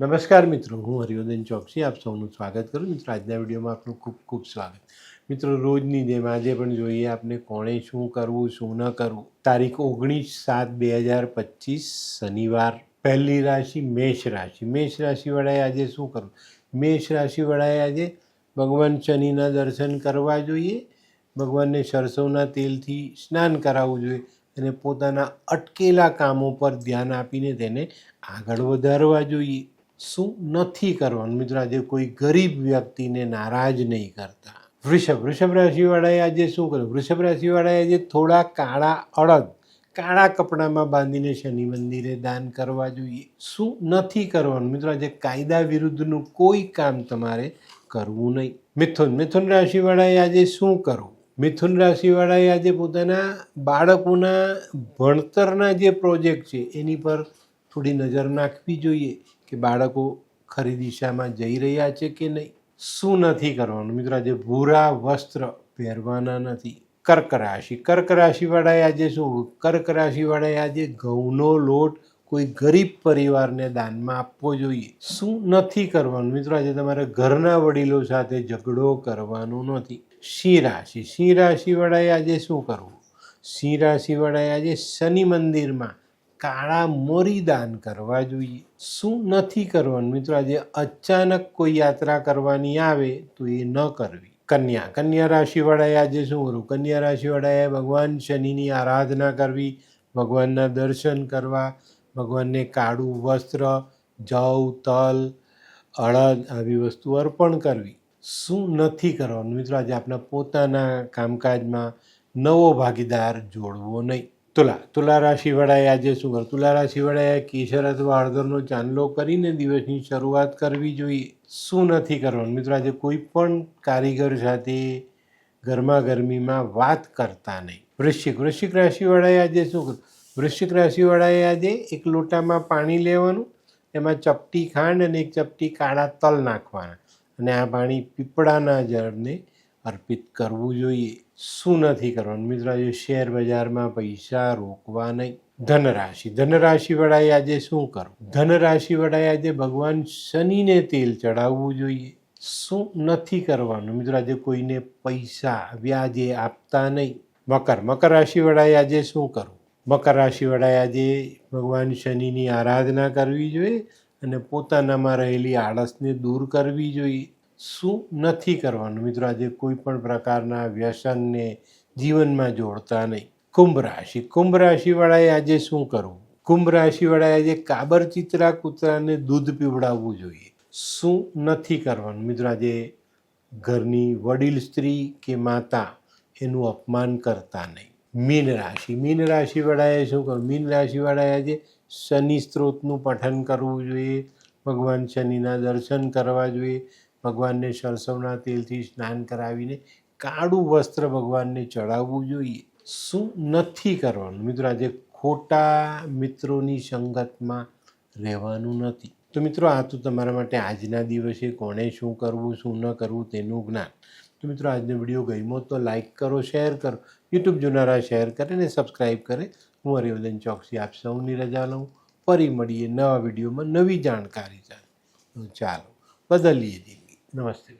નમસ્કાર મિત્રો, હું હરિવર્ધન ચોકસી, આપ સૌનું સ્વાગત કરું મિત્રો, આજના વિડીયોમાં આપનું ખૂબ ખૂબ સ્વાગત. મિત્રો, રોજની જેમ આજે પણ જોઈએ આપને કોણે શું કરવું, શું ન કરવું. તારીખ ઓગણીસ સાત બે હજાર પચીસ, શનિવાર. પહેલી રાશિ મેષ રાશિ. મેષ રાશિવાળાએ આજે શું કરવું? મેષ રાશિવાળાએ આજે ભગવાન શનિના દર્શન કરવા જોઈએ. ભગવાનને સરસવના તેલથી સ્નાન કરાવવું જોઈએ અને પોતાના અટકેલા કામો પર ધ્યાન આપીને તેને આગળ વધારવા જોઈએ. શું નથી કરવાનું? મિત્રો, આજે કોઈ ગરીબ વ્યક્તિને નારાજ નહીં કરતા. વૃષભ વૃષભ રાશિવાળાએ આજે શું કર્યું? વૃષભ રાશિવાળાએ આજે થોડા કાળા અડદ કાળા કપડામાં બાંધીને શનિ મંદિરે દાન કરવા જોઈએ. શું નથી કરવાનું? મિત્રો, આજે કાયદા વિરુદ્ધનું કોઈ કામ તમારે કરવું નહીં. મિથુન મિથુન રાશિવાળાએ આજે શું કરવું? મિથુન રાશિવાળાએ આજે પોતાના બાળકોના ભણતરના જે પ્રોજેક્ટ છે, એની પર થોડી નજર નાખવી જોઈએ. કે બાળકો ખરી દિશામાં જઈ રહ્યા છે કે નહીં? શું નથી કરવાનું? મિત્રો, આજે ભૂરા વસ્ત્ર પહેરવાના નથી. કર્ક રાશિ. કર્ક રાશિવાળાએ આજે શું? કર્ક રાશિવાળાએ આજે ઘઉંનો લોટ કોઈ ગરીબ પરિવારને દાનમાં આપવો જોઈએ. શું નથી કરવાનું? મિત્રો, આજે તમારે ઘરના વડીલો સાથે ઝઘડો કરવાનો નથી. સિંહ રાશિ. સિંહ રાશિવાળાએ આજે શું કરવું? સિંહ રાશિવાળાએ આજે શનિ મંદિરમાં કાળા મોરી દાન કરવા જોઈએ. શું નથી કરવાનું? મિત્રો, આજે અચાનક કોઈ યાત્રા કરવાની આવે તો એ ન કરવી. કન્યા. કન્યા રાશિવાળાએ આજે શું કરવું કન્યા રાશિવાળાએ ભગવાન શનિની આરાધના કરવી, ભગવાનના દર્શન કરવા, ભગવાનને કાળું વસ્ત્ર, જવ, તલ અડદ આવી વસ્તુ અર્પણ કરવી. શું નથી કરવાનું? મિત્રો, આજે આપણા પોતાના કામકાજમાં નવો ભાગીદાર જોડવો નહીં. તુલા તુલા રાશિવાળાએ આજે શું કરું તુલા રાશિવાળાએ કેસર અથવા હળદરનો ચાંદલો કરીને દિવસની શરૂઆત કરવી જોઈએ. શું નથી કરવાનું? મિત્રો, આજે કોઈ પણ કારીગર સાથે ગરમા ગરમીમાં વાત કરતા નહીં. વૃશ્ચિક વૃશ્ચિક રાશિવાળાએ આજે શું કરું વૃશ્ચિક રાશિવાળાએ આજે એક લોટામાં પાણી લેવાનું, એમાં ચપટી ખાંડ અને એક ચપટી કાળા તલ નાખવાના અને આ પાણી પીપળાના જળને અર્પિત કરવું જોઈએ. શું નથી કરવાનું? મિત્રો આજે શેર બજારમાં પૈસા રોકવા નહીં ધનરાશિ. ધનરાશિવાળાએ આજે શું કરવું? ધનરાશિવાળાએ આજે ભગવાન શનિને તેલ ચડાવવું જોઈએ. શું નથી કરવાનું? મિત્રો, આજે કોઈને પૈસા વ્યાજે આપતા નહીં. મકર. મકર રાશિવાળાએ આજે શું કરવું? મકર રાશિવાળાએ આજે ભગવાન શનિની આરાધના કરવી જોઈએ અને પોતાનામાં રહેલી આળસને દૂર કરવી જોઈએ. શું નથી કરવાનું? મિત્રો, આજે કોઈ પણ પ્રકારના વ્યસનને જીવનમાં જોડતા નહીં. કુંભ રાશિ. કુંભ રાશિવાળાએ આજે શું કરવું? કુંભ રાશિવાળાએ આજે કાબર ચિત્રા કૂતરાને દૂધ પીવડાવવું જોઈએ. શું નથી કરવાનું? મિત્રો, આજે ઘરની વડીલ, સ્ત્રી કે માતા એનું અપમાન કરતા નહીં. મીન રાશિ. મીન રાશિવાળાએ શું કરવું? મીન રાશિવાળાએ આજે શનિ સ્ત્રોતનું પઠન કરવું જોઈએ. ભગવાન શનિના દર્શન કરવા જોઈએ. ભગવાનને સરસવના તેલથી સ્નાન કરાવીને કાળું વસ્ત્ર ભગવાનને ચડાવવું જોઈએ. શું નથી કરવાનું? મિત્રો, આજે ખોટા મિત્રોની સંગતમાં રહેવાનું નથી. તો મિત્રો, આ તો તમારા માટે આજના દિવસે કોણે શું કરવું, શું ન કરવું તેનું જ્ઞાન. તો મિત્રો, આજનો વીડિયો ગમ્યો તો લાઇક કરો, શેર કરો. યુટ્યુબ જોનારા શેર કરે અને સબસ્ક્રાઈબ કરે. હું હરિવર્ધન ચોકસી આપ સૌની રજા લઉં. ફરી મળીએ નવા વિડીયોમાં નવી જાણકારી સાથે. ચાલો, બદલીએ જિંદગી Namastê.